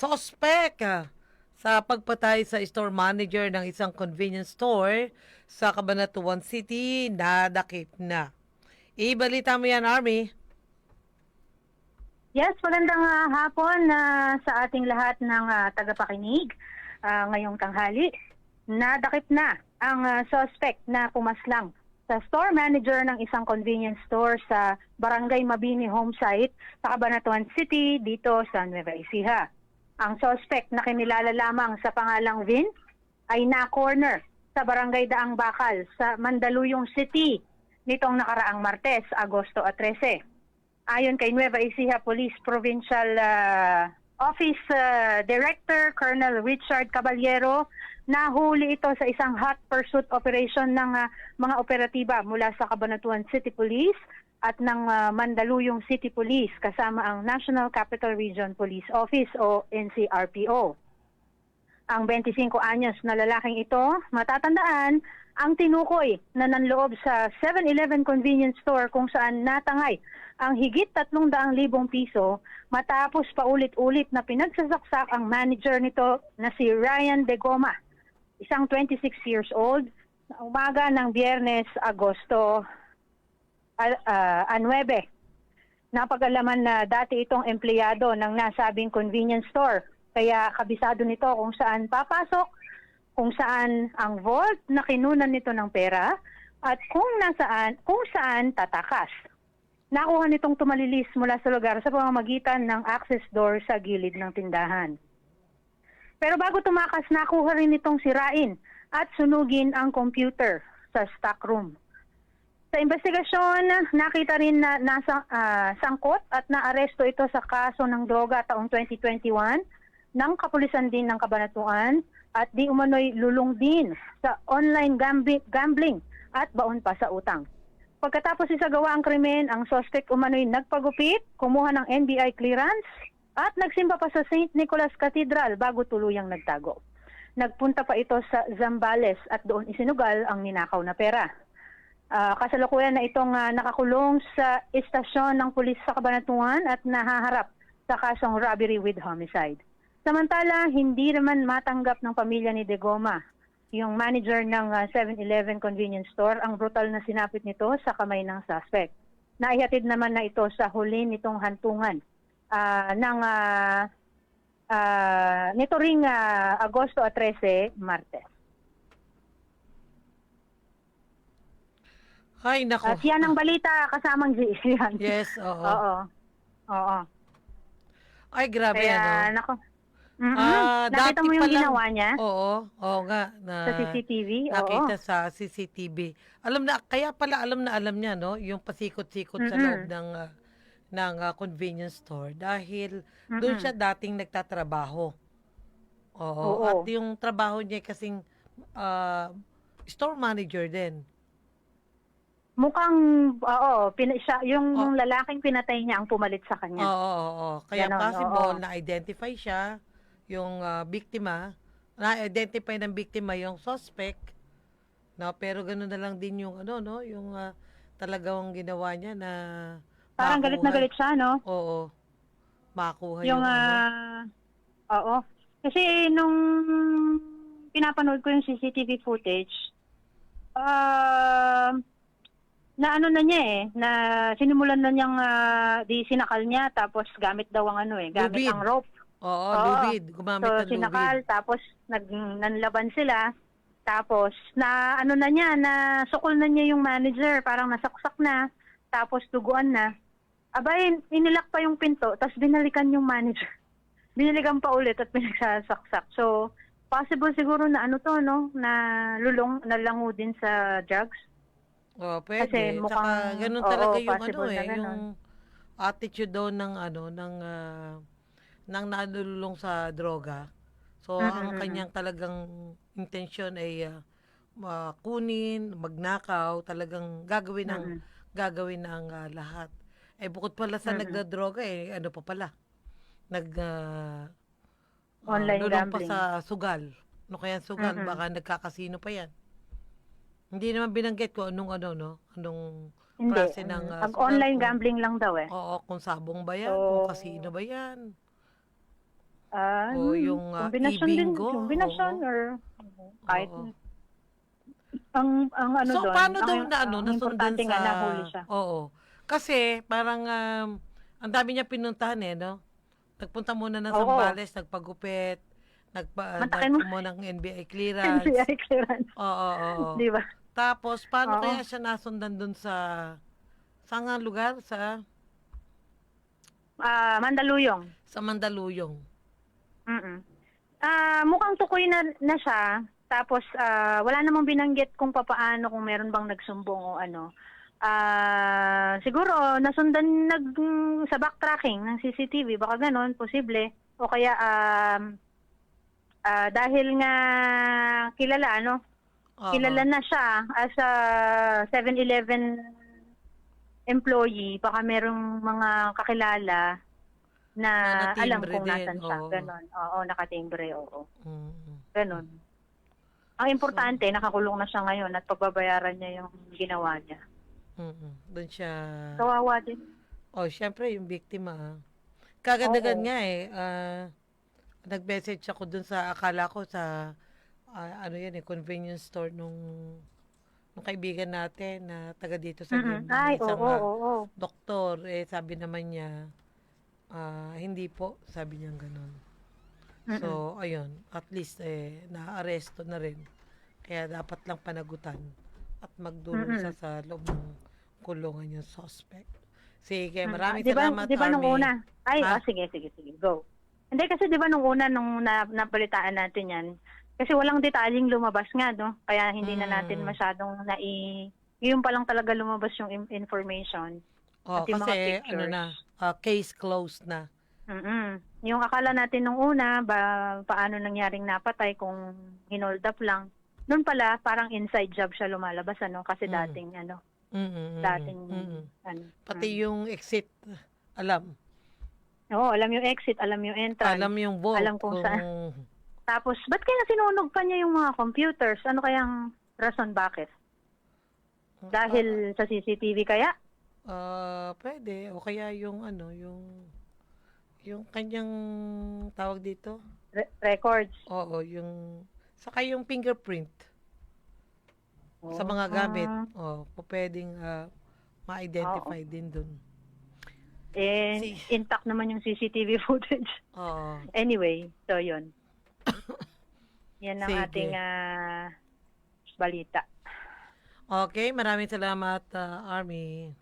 Sospek ah, sa pagpatay sa store manager ng isang convenience store sa Cabanatuan City, nadakip na. Ibalita mo yan, Army. Yes, magandang ah, hapon na sa ating lahat ng ah, tagapakinig ah, ngayong tanghali. Nadakip na ang ah, suspect na pumaslang sa store manager ng isang convenience store sa Barangay Mabini Homesite sa Cabanatuan City dito sa Nueva Ecija. Ang suspect na kinilala lamang sa pangalang Vin ay na-corner sa Barangay Daang Bakal sa Mandaluyong City nitong nakaraang Martes, Agosto 13. Ayon kay Nueva Ecija Police Provincial ah, Office ah, Director Colonel Richard Caballero, nahuli ito sa isang hot pursuit operation ng ah, mga operatiba mula sa Cabanatuan City Police at ng ah, Mandaluyong City Police kasama ang National Capital Region Police Office o NCRPO. Ang 25 anyos na lalaking ito, matatandaan, ang tinukoy na nanloob sa 7-Eleven convenience store kung saan natangay ang higit 300,000 piso matapos paulit-ulit na pinagsasaksak ang manager nito na si Ryan De Goma, isang 26 years old, umaga ng biyernes, Agosto al- ah, 9. Napag-alaman na dati itong empleyado ng nasabing convenience store. Kaya kabisado nito kung saan papasok, kung saan ang vault na kinunan nito ng pera, at kung nasaan, kung saan tatakas. Nakuha nitong tumalilis mula sa lugar sa pamamagitan ng access door sa gilid ng tindahan. Pero bago tumakas, nakuha rin itong sirain at sunugin ang computer sa stock room. Sa investigasyon, nakita rin na nasa ah, sangkot at naaresto ito sa kaso ng droga taong 2021 ng kapulisan din ng Kabanatuan at di umano'y lulong din sa online gambi- gambling at baon pa sa utang. Pagkatapos isagawa ang krimen, ang suspect umano'y nagpagupit, kumuha ng NBI clearance at nagsimba pa sa St. Nicholas Cathedral bago tuluyang nagtago. Nagpunta pa ito sa Zambales at doon isinugal ang ninakaw na pera. Ah, kasalukuyan na itong ah, nakakulong sa istasyon ng pulis sa Cabanatuan at nahaharap sa kasong robbery with homicide. Samantala, hindi naman matanggap ng pamilya ni De Goma, yung manager ng ah, 7-Eleven convenience store, ang brutal na sinapit nito sa kamay ng suspect. Naihatid naman na ito sa huli nitong hantungan ah, ng ah, ah, nito ring ah, Agosto 13, Martes. Ay, nako. At yan ang balita kasamang G. Yan. Yes, oo. Oo. Oo. Ay, grabe Kaya, ano. nako. Mhm. Ah, Nakita dati mo yung pa lang- ginawa niya Oo, oo nga. Na, sa CCTV? Nakita Oo. sa CCTV. Alam na, kaya pala alam na alam niya, no? Yung pasikot-sikot sa Mhm. loob ng, ah, ng ah, convenience store. Dahil doon Mhm. siya dating nagtatrabaho. Oo. Oo. At yung trabaho niya kasing ah, store manager din. Mukhang, oo, pina, siya, yung Oh. lalaking pinatay niya ang pumalit sa Oo, kanya. oo, oo. Kaya Ganon, possible oo. na-identify siya, yung ah, biktima, na-identify ng biktima yung suspect, no? Pero ganoon na lang din yung ano, no? Yung ah, talagang ginawa niya na Parang galit na makuha- galit siya, no? Oo. Makuha yung, Yung, ano. ah, oo. Kasi nung pinapanood ko yung CCTV footage, ah, na ano na niya eh, na sinimulan na niyang ah, di sinakal niya tapos gamit daw ang ano eh, gamit Lubid. ang rope. Oo, Oo. lubid. Gumamit So, ng sinakal, lubid. tapos nag, nanlaban sila. Tapos, na ano na niya, na sukol na niya yung manager, parang nasaksak na. Tapos, duguan na. Abay, inilak pa yung pinto, tapos binalikan yung manager. Binalikan pa ulit at pinagsasaksak. So, possible siguro na ano to, no? Na lulong, nalango din sa drugs. Oo, pwede. Kasi Tsaka mukhang- ganun oo, talaga yung ano possible eh, ganun. yung attitude daw ng ano, ng ah, ng nalulung sa droga. So, ang Mm-mm. kanyang talagang intensyon ay ah, makunin, magnakaw, talagang gagawin ng Mm-mm. gagawin ng ah, lahat. Eh bukod pala sa Mm-mm. nagdadroga eh ano pa pala? Nag ah, ah, Online lulong pa gambling. sa sugal. No kaya sugal Mm-mm. baka nagkakasino pa yan. Hindi naman binanggit ko anong ano no, anong Hindi. klase ng mm, ah, Pag online kung- gambling lang daw eh. Oo, kung sabong ba yan, So- kung kasino ba yan. Ah, O hmm, yung, ah, kombinasyon din, ibingo, kombinasyon oo. or kahit Oo. ang ang ano so, doon. paano ang, daw na ano, ang nasundan importante sa... nga nahuli siya. Oo. Kasi, parang, um, ang dami niya pinuntahan eh, no? Nagpunta muna ng Oo. Zambales, nagpagupit, nagpa, Mantakin mo. ng NBI clearance. NBI clearance. Oo, oo, oo. Di ba? Tapos, paano Oo. kaya siya nasundan dun sa... Saan nga lugar? Sa, Ah, Mandaluyong. sa Mandaluyong. Mm. Ah, mukhang tukoy na, na siya. Tapos ah, wala namang binanggit kung papaano kung meron bang nagsumbong o ano. Ah, siguro nasundan nag sa backtracking ng CCTV baka ganon posible o kaya um, ah, dahil nga kilala ano Oo. kilala na siya as a 7-Eleven employee, baka merong mga kakilala na Na alam kung din, nasan siya. oo. Ganon. Oo, nakatimbre, oo. Mm. Ganon. Ang importante, nakakulong na siya ngayon at pagbabayaran niya yung ginawa niya. Mm. Doon siya... Kawawa din. Oh, syempre yung biktima. ah. Kagadagan Oo. nga eh. ah, nag-message ako dun sa akala ko sa ah, ano yan eh, convenience store nung nung kaibigan natin na taga dito sa Mm-mm. Limban, Ay, oo, isang oo, ah, oo. doktor eh sabi naman niya ah, hindi po, sabi niya ganun. Mm-mm. So, ayun, at least eh naaresto na rin. Kaya dapat lang panagutan at magdulong Mm-mm. siya sa loob ng kulungan yung suspect. Sige, maraming Di ba- salamat, Di ba nung Army. una? Ay, ah, sige, sige, sige. Go. Hindi kasi di ba nung una nung na, napalitaan natin yan, kasi walang detalyeng lumabas nga, no? Kaya hindi na natin Mm. masyadong nai... Yun pa lang talaga lumabas yung im- information. Oh, At yung mga kasi ano na, ah, case closed na. mm Yung akala natin nung una, ba, paano nangyaring napatay kung hinold up lang. Noon pala, parang inside job siya lumalabas, ano? Kasi Mm. dating, ano, Mm-mm, dating, mm-mm. ano. Pati mm. yung exit, alam. Oo, alam yung exit, alam yung entrance. Alam yung vault. Alam kung Tapos, ba't kaya sinunog pa niya yung mga computers? Ano kayang rason bakit? Dahil sa CCTV kaya? Ah, pwede. O kaya yung ano, yung yung kanyang tawag dito. Re- records? Oo, yung saka yung fingerprint sa mga gamit. Oh, po pwedeng ah, ma-identify din dun. Eh, Si- intact naman yung CCTV footage. Oo. Anyway, so yun. Yan ang Sige. ating ah, balita. Okay, maraming salamat, ah, Army.